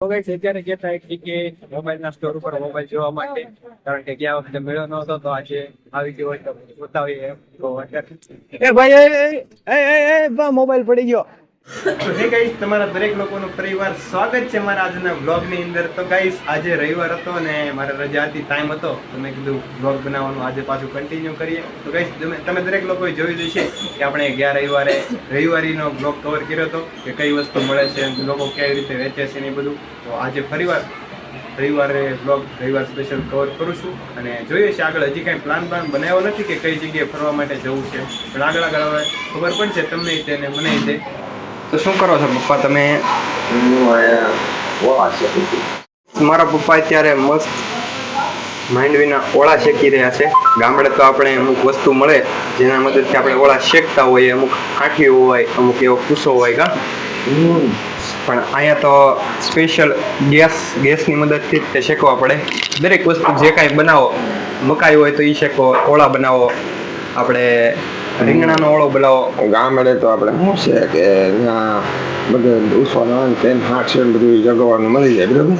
તો guys, અત્યારે કહેતા એક કે મોબાઈલના સ્ટોર ઉપર મોબાઈલ જોવા માટે કારણ કે ગયા વખતે મેળો નહોતો તો આજે આવી ગયો હોય તો બતાવીએ. તો અત્યારે એ ભાઈ એ એ એ મોબાઈલ પડી ગયો તો હે ગાઈસ તમારા દરેક લોકોનું પરિવાર સ્વાગત છે મારા આજના vlog ની અંદર. તો ગાઈસ આજે રવિવાર હતો અને મારે રજા હતી ટાઈમ હતો. તો મેં કીધું વ્લોગ બનાવવાનું આજે પાછું કન્ટિન્યુ કરીએ. તો ગાઈસ તમે દરેક લોકોએ જોયું જ કે આપણે ગયા રવિવારે રવિવારીનો બ્લોગ કવર કર્યો હતો કે કઈ વસ્તુ મળે છે, લોકો કેવી રીતે વેચે છે ને બધું. તો આજે ફરીવાર રવિવારે બ્લોગ રવિવાર સ્પેશિયલ કવર કરું છું. અને જોઈએ છે આગળ, હજી કાંઈ પ્લાન પ્લાન બનાવ્યો નથી કે કઈ જગ્યાએ ફરવા માટે જવું છે. પણ આગળ આગળ હવે ખબર પડશે તમને તે અને મને તે તો શું કરો છો પપ્પા તમે? મારા પપ્પા અત્યારે મસ્ત માંડવીના ઓળા શેકી રહ્યા છે. ગામડે તો આપણે અમુક વસ્તુ મળે જેના મદદથી આપણે ઓળા શેકતા હોઈએ અમુક આંઠીઓ હોય અમુક એવો કુસો હોય કા? પણ અહીંયા તો સ્પેશિયલ ગેસ ગેસની મદદથી જ તે શેકવા પડે. દરેક વસ્તુ જે કાંઈ બનાવો મકાઈ હોય તો એ શેકો ઓળા બનાવો. આપણે રીંગણાનો ઓળો બનાવો. ગામડે તો આપણે શું છે કે ત્યાં બધું ઉછવાનું આવે ને તેમ હાથ છે બધું જગવાનું મળી જાય બરાબર?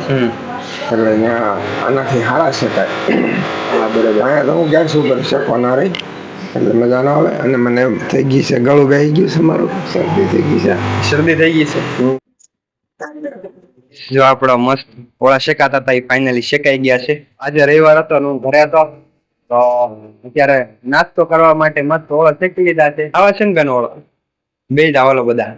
એટલે ત્યાં આનાથી હારા શકાય. બરાબર. અહીંયા તો હું ગેસ ઉપર શેકવાના રહી એટલે મજા ના આવે અને મને થઈ ગઈ છે ગળું બેસી ગયું છે મારું શરદી થઈ ગઈ છે. શરદી થઈ ગઈ છે? જો આપણો મસ્ત ઓળા શેકાતા હતા એ ફાઇનલી શેકાઈ ગયા છે. આજે રવિવાર હતો હું ઘરે હતો. તો અત્યારે નાસ્તો કરવા માટે મસ્ત ઓળો શેકી લીધા છે. આવા બેન ઓળો? બે જ આવેલો બધા.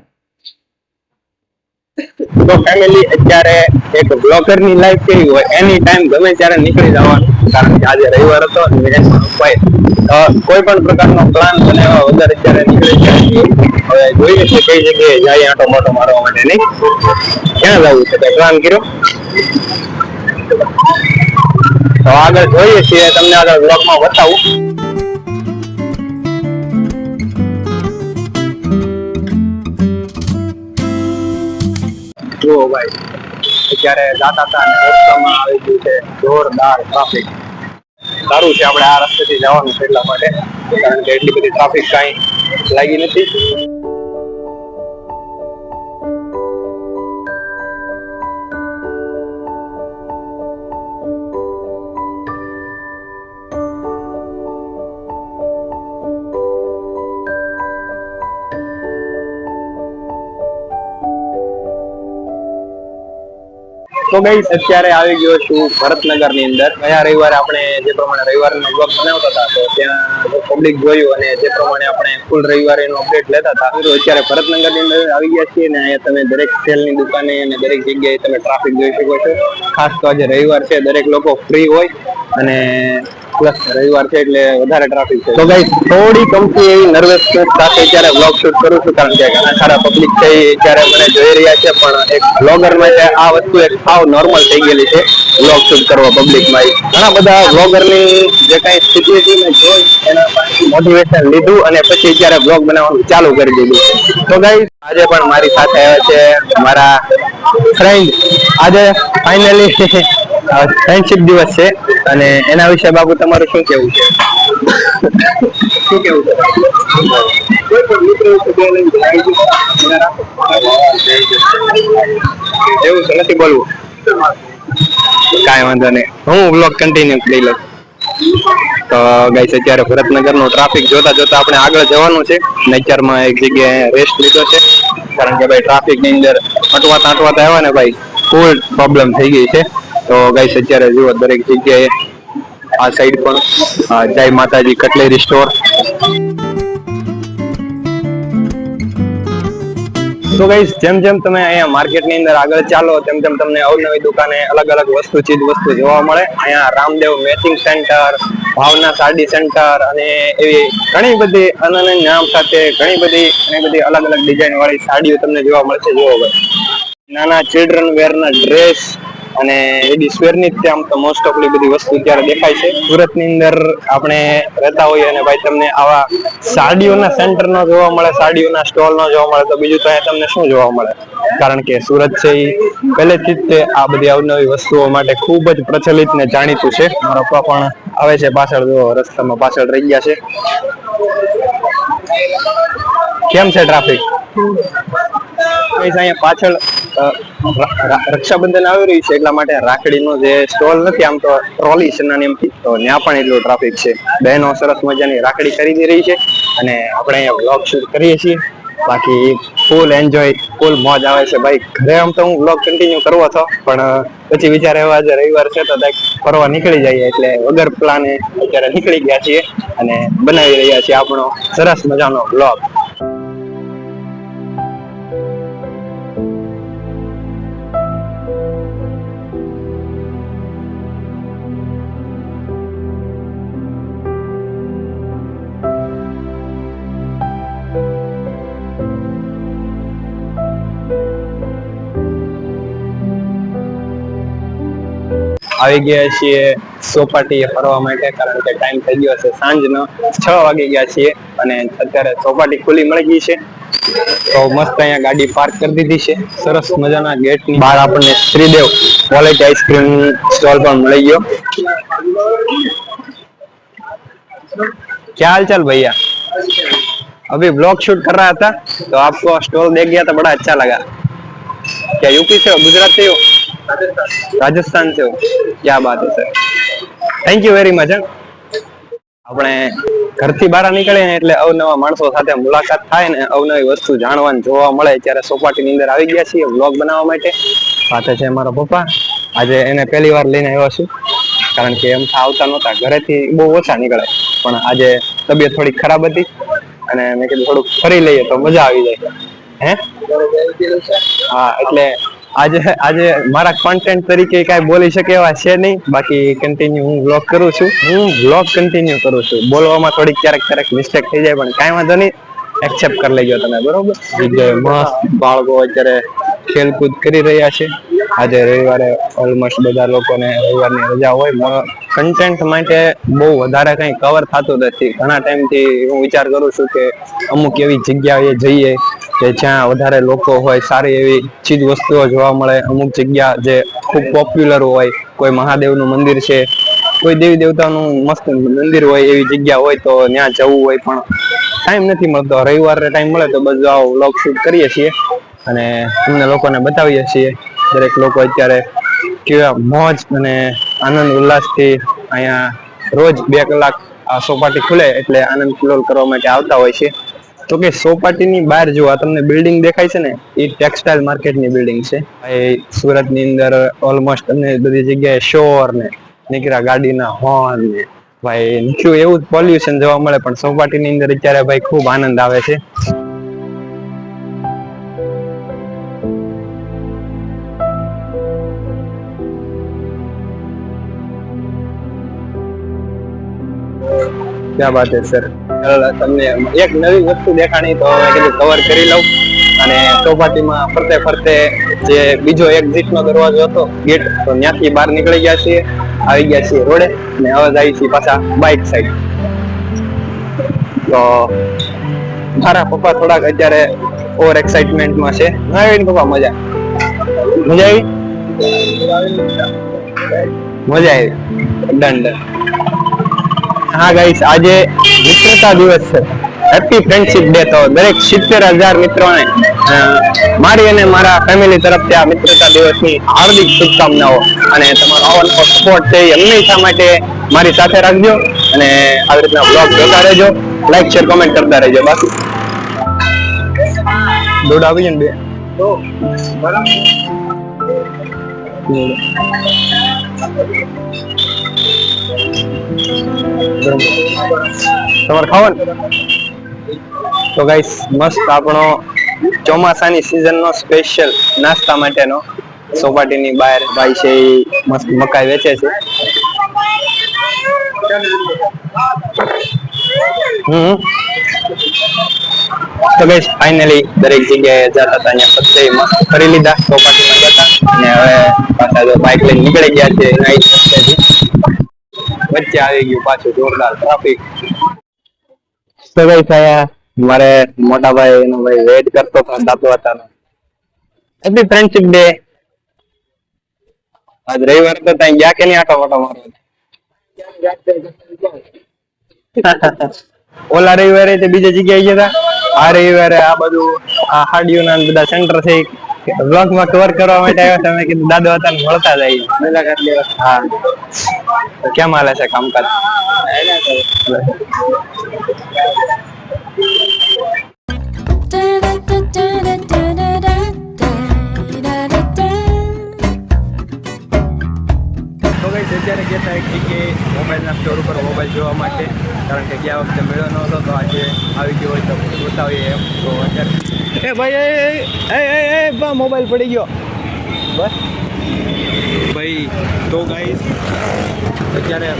તો ફેમિલી અત્યારે એક બ્લોગરની લાઈફ કેવી હોય એની ટાઈમ ગમે ત્યારે નીકળી જવાનું, કારણ કે આજે રવિવાર હતો કોઈ પણ પ્રકારનો પ્લાન બનાવ્યા વગર અત્યારે નીકળી જાય હવે જોઈએ છે કઈ જગ્યાએ જાય આટો મોટો મારવા માટે નહીં. ક્યાં જવું છે પ્લાન કર્યો? તો આગળ જોઈએ છીએ, તમને આગળ બ્લોગમાં બતાવું. જુઓ ભાઈ, અત્યારે જાતા હતા રસ્તામાં આવી ગયું છે, જોરદાર ટ્રાફિક સારું છે આપણે આ રસ્તેથી જવાનું છે એટલા માટે, કારણ કે એટલી બધી ટ્રાફિક કાંઈ લાગી નથી. તો ગઈ અત્યારે આવી ગયો છું ભરતનગરની અંદર. ગયા રવિવારે આપણે જે પ્રમાણે રવિવારનો બ્લોગ બનાવતા હતા, તો ત્યાં પબ્લિક જોયું અને જે પ્રમાણે આપણે ફૂલ રવિવારે એનું અપડેટ લેતા હતા. અત્યારે ભરતનગરની અંદર આવી ગયા છીએ ને અહીંયા તમે દરેક સેલની દુકાને અને દરેક જગ્યાએ તમે ટ્રાફિક જોઈ શકો છો. ખાસ તો આજે રવિવાર છે, દરેક લોકો ફ્રી હોય અને રવિવાર છે એટલે વધારે ટ્રાફિક છે. થોડી કમથી એવી નર્વસ સાથે જ્યારે વ્લોગ શૂટ કરું છું, કારણ કે ઘણા સારા પબ્લિક છે અત્યારે મને જોઈ રહ્યા છે, પણ એક બ્લોગર માટે આ વસ્તુ એક સાવ નોર્મલ થઈ ગયેલી છે વ્લોગ શૂટ કરવો પબ્લિકમાં ઘણા બધા વ્લોગરની જે કઈ મેં જોઈ, એના મોટિવેશન લીધું અને પછી જ્યારે વ્લોગ બનાવવાનું ચાલુ કરી દીધું. તો ગાઈ આજે પણ મારી સાથે આવ્યા છે મારા ફ્રેન્ડ આજે ફાઇનલી ફ્રેન્ડશિપ દિવસ છે. અને એના વિશે બાબુ તમારું શું કેવું છે? શું કેવું છે. એવું છે, નથી બોલવું. કાંઈ વાંધો નહીં. હું બ્લોગ કન્ટિન્યુ લઈ લઉં. તો ગાઈસ અત્યારે ભરતનગરનું ટ્રાફિક જોતા જોતા આપણે આગળ જવાનું છે. નેચરમાં એક જગ્યાએ રેસ્ટ લીધો છે. કારણ કે ભાઈ ટ્રાફિકની અંદર અટવાતા અટવાતા આવ્યા ને ભાઈ ફૂલ પ્રોબ્લેમ થઈ ગઈ છે. તો ગાઈસ અત્યારે જુઓ, દરેક જગ્યાએ આ સાઈડ પણ જય માતાજી કટલેરી સ્ટોર તો ગાઈસ જેમ જેમ તમે અહીંયા માર્કેટની અંદર આગળ ચાલો, તેમ તેમ તમને અવનવી દુકાને અલગ અલગ વસ્તુ, ચીજ વસ્તુ જોવા મળે. અહીંયા Ramdev matching centre Bhavna sari centre અને એવી ઘણી બધી અનન્ય નામ સાથે ઘણી બધી ઘણી બધી અલગ અલગ ડિઝાઇન વાળી સાડીઓ તમને જોવા મળશે. જોવો નાના ચિલ્ડ્રન વેર ના ડ્રેસ અને એડી સ્વેરની જ આમ તો મોસ્ટ ઓફલી બધી વસ્તુ અત્યારે દેખાય છે. સુરતની અંદર આપણે રહેતા હોઈએ અને ભાઈ તમને આવા સાડીઓના સેન્ટર નો જોવા મળે, સાડીઓના સ્ટોલ નો જોવા મળે, તો બીજું તો અહીંયા તમને શું જોવા મળે? કારણ કે સુરત છે એ પહેલેથી જ તે આ બધી અવનવી વસ્તુઓ માટે ખૂબ જ પ્રચલિત ને જાણીતું છે. મારા પપ્પા પણ આવે છે પાછળ, જો રસ્તામાં પાછળ રહી ગયા છે. કેમ છે ટ્રાફિક અહીંયા પાછળ રક્ષાબંધન આવી રહ્યું છે એટલા માટે રાખડીનો જે સ્ટોલ નથી, આમ તો ટ્રોલી છે તો ત્યાં પણ એટલું ટ્રાફિક છે. બહેનો સરસ મજાની રાખડી ખરીદી રહી છે અને આપણે અહીંયા બ્લોગ શૂટ કરીએ છીએ. બાકી ફૂલ એન્જોય ફૂલ મોજ આવે છે. ભાઈ, ઘરે આમ તો હું બ્લોગ કન્ટિન્યુ કરવો હતો, પણ પછી વિચાર એવો આજે રવિવાર છે તો કંઈક ફરવા નીકળી જઈએ. એટલે વગર પ્લાને અત્યારે નીકળી ગયા છીએ અને બનાવી રહ્યા છીએ આપણો સરસ મજાનો બ્લોગ આવી ગયા છીએ ચોપાટીએ ફરવા માટે કારણ કે ટાઈમ થઈ ગયો છે સાંજનો છ વાગી ગયા છીએ અને અત્યારે ચોપાટી ખુલ્લી મળી ગઈ છે તો મસ્ત અહીંયા ગાડી પાર્ક કરી દીધી છે સરસ મજાના ગેટ ની બહાર આપણને શ્રીદેવ ક્વોલિટી આઈસ્ક્રીમ સ્ટોલ પણ મળી ગયો क्या हाल चाल भैया अभी ब्लॉग शूट कर रहा था तो आपको स्टॉल देख गया तो बड़ा अच्छा लगा क्या यूपी से हो गुजरात से हो રાજસ્થાન છે. ક્યાં વાત છે થેન્ક યુ વેરી મચ આપણે ઘરથી બહાર નીકળીએ ને એટલે અવનવા માણસો સાથે મુલાકાત થાય ને અવનવી વસ્તુ જાણવા જોવા મળે. ત્યારે સોપાટીની અંદર આવી ગયા છીએ વ્લોગ બનાવવા માટે. સાથે છે મારા પપ્પા. આજે એને પહેલી વાર લઈને આવ્યો છું કારણ કે એમ આવતા નહોતા. ઘરેથી બહુ ઓછા નીકળે. પણ આજે તબિયત થોડી ખરાબ હતી અને મેં કીધું થોડુંક ફરી લઈએ તો મજા આવી જાય. હે? હા, એટલે આજે આજે મારા કોન્ટેન્ટ તરીકે કાંઈ બોલી શકે એવા છે નહીં. બાકી કન્ટિન્યુ હું વ્લોગ કરું છું. હું વ્લોગ કન્ટિન્યુ કરું છું. બોલવામાં થોડીક ક્યારેક ક્યારેક મિસ્ટેક થઈ જાય પણ કાંઈ વાંધો નહીં. એક્સેપ્ટ કરી લેજો તમે બરોબર? મસ્ત. બાળકો અત્યારે ખેલકૂદ કરી રહ્યા છે. આજે રવિવારે ઓલમોસ્ટ બધા લોકોને રવિવારની રજા હોય. કન્ટેન્ટ માટે બહુ વધારે કંઈ કવર થતું નથી. ઘણા ટાઈમથી હું વિચાર કરું છું કે અમુક એવી જગ્યાએ જઈએ. કે જ્યાં વધારે લોકો હોય, સારી એવી ચીજ વસ્તુઓ જોવા મળે. અમુક જગ્યા જે ખૂબ પોપ્યુલર હોય, કોઈ મહાદેવનું મંદિર છે, કોઈ દેવી દેવતાનું મસ્ત મંદિર હોય, એવી જગ્યા હોય તો ત્યાં જવું હોય પણ ટાઈમ નથી મળતો. રવિવારે ટાઈમ મળે તો બધું આવો વ્લોગ શૂટ કરીએ છીએ અને અમને લોકોને બતાવીએ છીએ. દરેક લોકો અત્યારે કેવા મોજ અને આનંદ ઉલ્લાસથી અહીંયા રોજ બે કલાક આ સોપાટી ખુલે એટલે આનંદ ફિલોલ કરવા માટે આવતા હોય છે. તો કે સોપાટીની બહાર જો આ તમને બિલ્ડિંગ દેખાય છે ને, એ ટેક્સટાઇલ માર્કેટની બિલ્ડિંગ છે. એ સુરતની અંદર ઓલમોસ્ટ તમને બધી જગ્યાએ શોર ને, નીકળ્યા ગાડીના હોર્ન ને, ભાઈ નીકળ્યું એવું જ પોલ્યુશન જોવા મળે, પણ સોપાટીની અંદર અત્યારે ભાઈ ખૂબ આનંદ આવે છે. ક્યાં બાત હે સર તમને એક નવી વસ્તુ દેખાણી તો મેં કીધું કવર કરી લઉં. અને ચોપાટીમાં ફરતે ફરતે જે બીજો એક્ઝિટ નો દરવાજો હતો ગેટ તો ત્યાંથી બહાર નીકળી ગયા છીએ. આવી ગયા છીએ રોડે અને હવે જઈએ છીએ પાછા બાઇક સાઈડ તો મારા પપ્પા થોડાક અત્યારે ઓવર એક્સાઇટમેન્ટમાં છે. નવીન પપ્પા, મજા મજા આવી? મજા આવી. ડન. હા ગાઈસ આજે મિત્રતા દિવસ છે. હેપી ફ્રેન્ડશિપ ડે તો દરેક સિત્તેર હજાર મિત્રોને મારી અને મારા ફેમિલી તરફથી આ મિત્રતા દિવસની હાર્દિક શુભકામનાઓ અને તમારો આવો સપોર્ટ છે હંમેશા માટે મારી સાથે રાખજો અને આવી રીતના બ્લોગ જોતા રહેજો. લાઈક શેર કોમેન્ટ કરતા રહેજો. બાકી દોડ આવી જાય ને બે. તમારે ખાવાનું? તો ગાઈસ મસ્ત આપણો ચોમાસાની સીઝન નો સ્પેશિયલ નાસ્તા માટેનો. સોપાટીની બહાર ભાઈ છે એ મસ્ત મકાઈ વેચે છે. હમ. તો ગાઈસ ફાઇનલી દરેક જગ્યાએ જતા હતા અહીંયા ફરતે મસ્ત કરી લીધા. ચોપાટીમાં જતા. અને હવે પાછા જો બાઇક લઈને નીકળી ગયા છે નાઈટ રસ્તેથી વચ્ચે આવી ગયું પાછું જોરદાર ટ્રાફિક તો થયા મારે મોટા ભાઈ એનો ભાઈ વેટ કરતો હતો દાતો હતા. હેપી ફ્રેન્ડશિપ ડે આજ રવિવાર તો ત્યાં ગયા કે નહીં આટો મોટો મારો? ઓલા રવિવારે બીજી જગ્યાએ ગયા હતા? આ રવિવારે આ બધું, આ હાડીઓના બધા સેન્ટર છે બ્લોગમાં કવર કરવા માટે આવ્યા તમે કીધું દાદો હતા મળતા જાય મુલાકાત લેવા હા. કેમ હાલે છે કામકાજ? અત્યારે ગયા એક જગ્યાએ મોબાઈલના સ્ટોર ઉપર મોબાઈલ જોવા માટે કારણ કે ગયા વખતે મેળો નહોતો તો આજે આવી ગયો હોય તો બતાવીએ એમ. તો અત્યારે એ ભાઈ એ એ એ મોબાઈલ પડી ગયો. બસ. ભાઈ તો ગાઈસ અત્યારે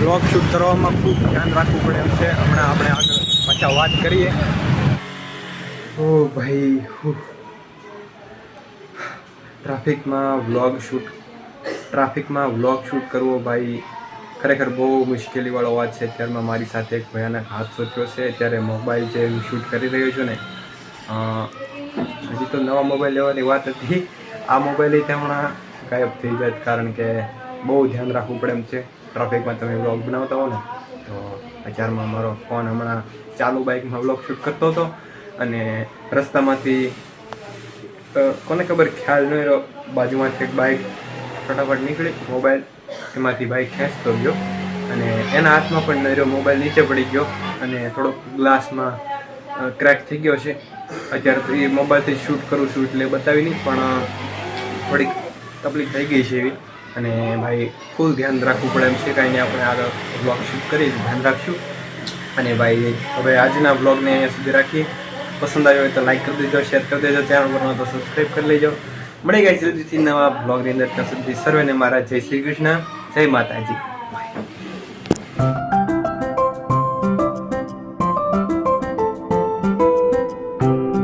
બ્લોગ શૂટ કરવામાં ખૂબ ધ્યાન રાખવું પડે એમ છે. હમણાં આપણે આગળ પાછા વાત કરીએ. ઓ ભાઈ ટ્રાફિકમાં વ્લોગ શૂટ ટ્રાફિકમાં વ્લોગ શૂટ કરવો ભાઈ ખરેખર બહુ મુશ્કેલીવાળો વાત છે. અત્યારમાં મારી સાથે એક ભયાનક હાદસો થયો છે. અત્યારે મોબાઈલ જે હું શૂટ કરી રહ્યો છું ને હજી તો નવા મોબાઈલ લેવાની વાત હતી. આ મોબાઈલ હમણાં ગાયબ થઈ જાય કારણ કે બહુ ધ્યાન રાખવું પડે એમ છે. ટ્રાફિકમાં તમે વ્લોગ બનાવતા હો ને, તો અત્યારમાં મારો ફોન હમણાં ચાલુ બાઇકમાં વ્લોગ શૂટ કરતો હતો અને રસ્તામાંથી કોને ખબર, ખ્યાલ ન રહ્યો, બાજુમાંથી એક બાઇક ફટાફટ નીકળી મોબાઈલ એમાંથી બાઇક ખેંચતો ગયો અને એના હાથમાં પણ નહીં રહ્યો મોબાઈલ નીચે પડી ગયો અને થોડોક ગ્લાસમાં ક્રેક થઈ ગયો છે. અત્યારે તો એ મોબાઈલથી શૂટ કરું છું એટલે બતાવી નહીં, પણ થોડીક તકલીફ થઈ ગઈ છે એવી. અને ભાઈ ફૂલ ધ્યાન રાખવું પડે એમ છે કાંઈ નહીં આપણે આગળ બ્લોગ શૂટ કરી ધ્યાન રાખશું. અને ભાઈ, હવે આજના બ્લોગને અહીંયા સુધી રાખીએ. પસંદ આવ્યો હોય તો લાઈક કરી દેજો શેર કરી દેજો, ચેનલ પર તો સબસ્ક્રાઈબ કરી લેજો. મળી ગઈ જલ્દીથી નવા બ્લોગની અંદર ત્યાં સુધી. સર્વેને મારા જય શ્રી કૃષ્ણ, જય માતાજી.